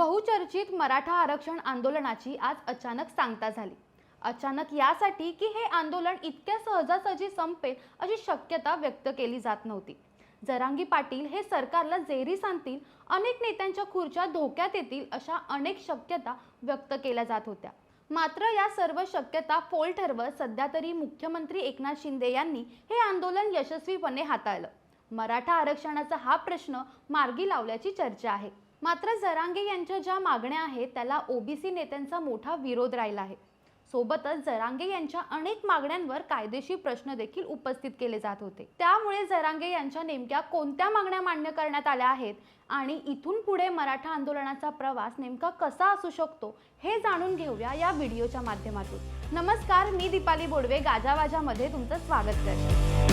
बहुचर्चित मराठा आरक्षण आंदोलनाची आज अचानक सांगता झाली. अचानक यासाठी की हे आंदोलन इतक्या सहजासहजी संपेल अशी शक्यता व्यक्त केली जात नव्हती. जरांगी पाटील हे सरकारला जेरी सांगतील अनेक नेत्यांच्या खुर्च्या धोक्यात येतील अशा अनेक शक्यता व्यक्त केल्या जात होत्या. मात्र या सर्व शक्यता फोल ठरवत सध्या तरी मुख्यमंत्री एकनाथ शिंदे यांनी हे आंदोलन यशस्वीपणे हाताळलं. मराठा आरक्षणाचा हा प्रश्न मार्गी लावल्याची चर्चा आहे. मात्र जरांगे यांच्या ज्या मागण्या आहेत त्याला ओबीसी नेत्यांचा मोठा विरोध राहिला आहे. सोबतच जरांगे यांच्या अनेक मागण्यांवर कायदेशीर प्रश्न देखील उपस्थित केले जात होते. त्यामुळे जरांगे यांच्या नेमक्या कोणत्या मागण्या मान्य करण्यात आल्या आहेत आणि इथून पुढे मराठा आंदोलनाचा प्रवास नेमका कसा असू शकतो हे जाणून घेऊया या व्हिडिओच्या माध्यमातून. नमस्कार मी दीपाली बोडवे गाजावाजामध्ये तुमचं स्वागत करते.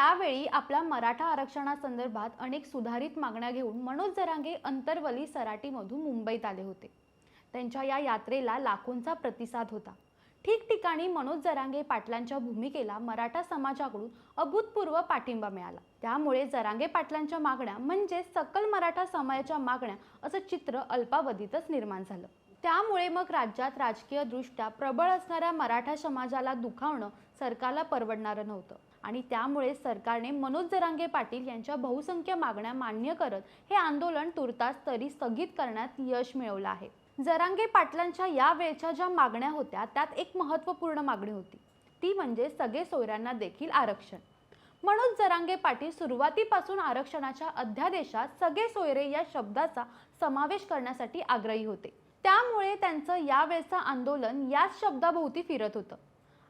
त्यावेळी आपला आपल्या मराठा आरक्षणासंदर्भात अनेक सुधारित मागण्या घेऊन मनोज जरांगे अंतरवली सराटीमधून मुंबईत आले होते. त्यांच्या या यात्रेला लाखोंचा प्रतिसाद होता. ठिकठिकाणी मनोज जरांगे पाटलांच्या भूमिकेला मराठा समाजाकडून अभूतपूर्व पाठिंबा मिळाला. त्यामुळे जरांगे पाटलांच्या मागण्या म्हणजे सकल मराठा समाजाच्या मागण्या असं चित्र अल्पावधीतच निर्माण झालं. त्यामुळे मग राज्यात राजकीयदृष्ट्या प्रबळ असणाऱ्या मराठा समाजाला दुखावणं सरकारला परवडणारं नव्हतं. आणि त्यामुळे सरकारने मनोज जरांगे पाटील यांच्या बहुसंख्य मागण्या मान्य करत हे आंदोलन तुर्तास तरी स्थगित करण्यात यश मिळवलं आहे. जरांगे पाटलांच्या या वेळच्या ज्या मागण्या होत्या त्यात एक महत्त्वपूर्ण मागणी होती. ती म्हणजे सगळे सोयऱ्यांना देखील आरक्षण. मनोज जरांगे पाटील सुरुवातीपासून आरक्षणाच्या अध्यादेशात सगळे सोयरे या शब्दाचा समावेश करण्यासाठी आग्रही होते. त्यामुळे त्यांचं यावेळचं आंदोलन याच शब्दाभोवती फिरत होतं.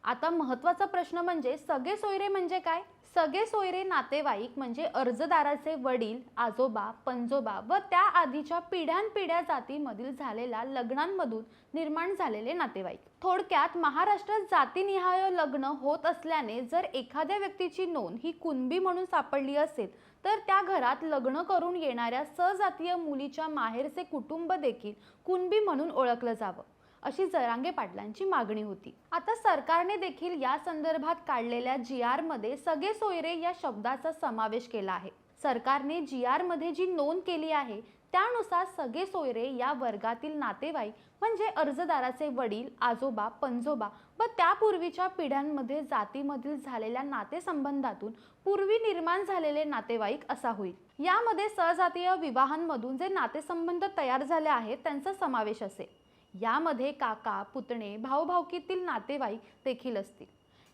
आता महत्त्वाचा प्रश्न म्हणजे सगळे सोयरे म्हणजे काय? सगळे सोयरे नातेवाईक म्हणजे अर्जदाराचे वडील आजोबा पंजोबा व त्या आधीच्या पिढ्यानपिढ्या जातीमधील झालेल्या लग्नांमधून निर्माण झालेले नातेवाईक. थोडक्यात महाराष्ट्रात जातीनिहाय लग्न होत असल्याने जर एखाद्या व्यक्तीची नोंद ही कुणबी म्हणून सापडली असेल तर त्या घरात लग्न करून येणाऱ्या सजातीय मुलीच्या माहेरचे कुटुंब देखील कुणबी म्हणून ओळखलं जावं. अशी जरांगे पाटलांची मागणी होती. आता सरकारने देखील या संदर्भात काढलेल्या जी आरमध्ये सगळे सोयरे या शब्दाचा समावेश केला आहे. सरकारने जी आरमध्ये जी नोंद केली आहे त्यानुसार सगळे सोयरे या वर्गातील नातेवाईक म्हणजे अर्जदाराचे वडील आजोबा पंजोबा व त्यापूर्वीच्या पिढ्यांमध्ये जातीमधील झालेल्या नातेसंबंधातून पूर्वी निर्माण झालेले नातेवाईक असा होईल. यामध्ये सहजातीय विवाहांमधून जे नातेसंबंध तयार झाले आहेत त्यांचा समावेश असेल. यामध्ये काका पुतणे भाऊभावकीतील नातेवाईक देखील असतील.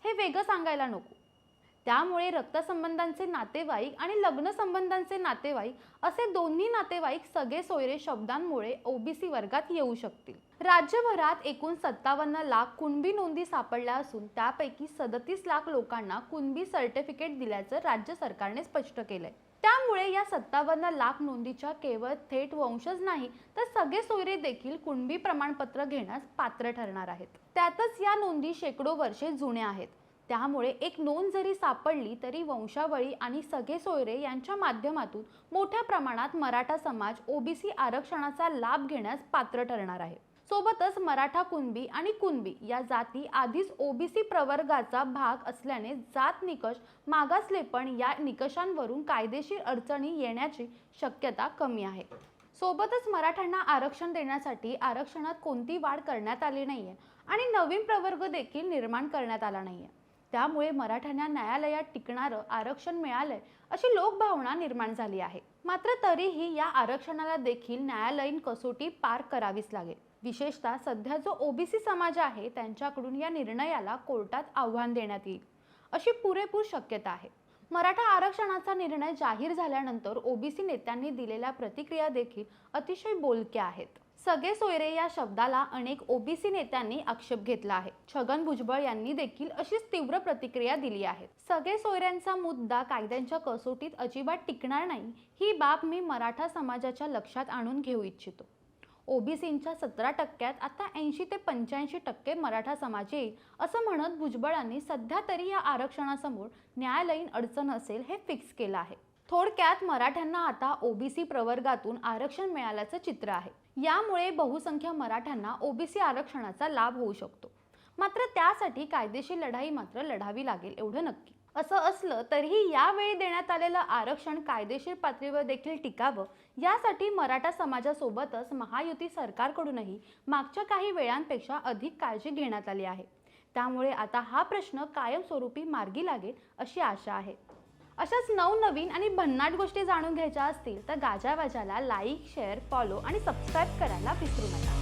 हे वेगळं सांगायला नको. त्यामुळे रक्तसंबंधांचे नातेवाईक आणि लग्न संबंधांचे नातेवाईक असे दोन्ही नातेवाईक सगळे सोयरे शब्दांमुळे ओबीसी वर्गात येऊ शकतील. राज्यभरात एकूण सत्तावन्न लाख कुणबी नोंदी सापडल्या असून त्यापैकी सदतीस लाख लोकांना कुणबी सर्टिफिकेट दिल्याचं राज्य सरकारने स्पष्ट केलंय. त्यामुळे या सत्तावन्न लाख नोंदीच्या केवळ थेट वंशज नाही तर सगळे सोयरे देखील कुणबी प्रमाणपत्र घेण्यास पात्र ठरणार आहेत. त्यातच या नोंदी शेकडो वर्षे जुन्या आहेत. त्यामुळे एक नोंद जरी सापडली तरी वंशावळी आणि सगळे सोयरे यांच्या माध्यमातून मोठ्या प्रमाणात मराठा समाज ओबीसी आरक्षणाचा लाभ घेण्यास पात्र ठरणार आहे. सोबतच मराठा कुणबी आणि कुणबी या जाती आधीच ओबीसी प्रवर्गाचा भाग असल्याने जात निकष मागासलेपण या निकषांवरून कायदेशीर अडचणी येण्याची शक्यता कमी आहे. सोबतच मराठ्यांना आरक्षण देण्यासाठी आरक्षणात कोणती वाढ करण्यात आली नाहीये आणि नवीन प्रवर्ग देखील निर्माण करण्यात आला नाहीये. त्यामुळे मराठ्यांना न्यायालयात टिकणारं आरक्षण मिळालंय अशी लोकभावना निर्माण झाली आहे. मात्र तरीही या आरक्षणाला देखील न्यायालयीन कसोटी पार करावीच लागेल. विशेषतः सध्या जो ओबीसी समाज आहे त्यांच्याकडून या निर्णयाला कोर्टात आव्हान देण्यात येईल. अशी पुरेपूर शक्यता आहे. मराठा आरक्षणाचा निर्णय जाहीर झाल्यानंतर ओबीसी नेत्यांनी दिलेल्या प्रतिक्रिया देखील अतिशय बोलक्या आहेत. सगळे सोयरे या शब्दाला अनेक ओबीसी नेत्यांनी आक्षेप घेतला आहे. छगन भुजबळ यांनी देखील अशीच तीव्र प्रतिक्रिया दिली आहे. सगळे सोयऱ्यांचा मुद्दा कायद्यांच्या कसोटीत अजिबात टिकणार नाही ही बाब मी मराठा समाजाच्या लक्षात आणून घेऊ इच्छितो. ओबीसींच्या सतरा टक्क्यात आता ऐंशी ते पंच्याऐंशी टक्के मराठा समाज येईल असं म्हणत भुजबळांनी सध्या तरी या आरक्षणासमोर न्यायालयीन अडचण असेल हे फिक्स केलं आहे. थोडक्यात मराठ्यांना आता ओबीसी प्रवर्गातून आरक्षण मिळाल्याचं चित्र आहे. यामुळे बहुसंख्य मराठ्यांना ओबीसी आरक्षणाचा लाभ होऊ शकतो. मात्र त्यासाठी कायदेशीर लढाई मात्र लढावी लागेल एवढं नक्की. असं असलं तरीही यावेळी देण्यात आलेलं आरक्षण कायदेशीर पातळीवर देखील टिकावं यासाठी मराठा समाजासोबतच महायुती सरकारकडूनही मागच्या काही वेळांपेक्षा अधिक काळजी घेण्यात आली आहे. त्यामुळे आता हा प्रश्न कायमस्वरूपी मार्गी लागेल अशी आशा आहे. अशाच नवनवीन आणि भन्नाट गोष्टी जाणून घ्यायच्या असतील तर गाजावाजाला लाईक शेअर फॉलो आणि सबस्क्राईब करायला विसरू नका.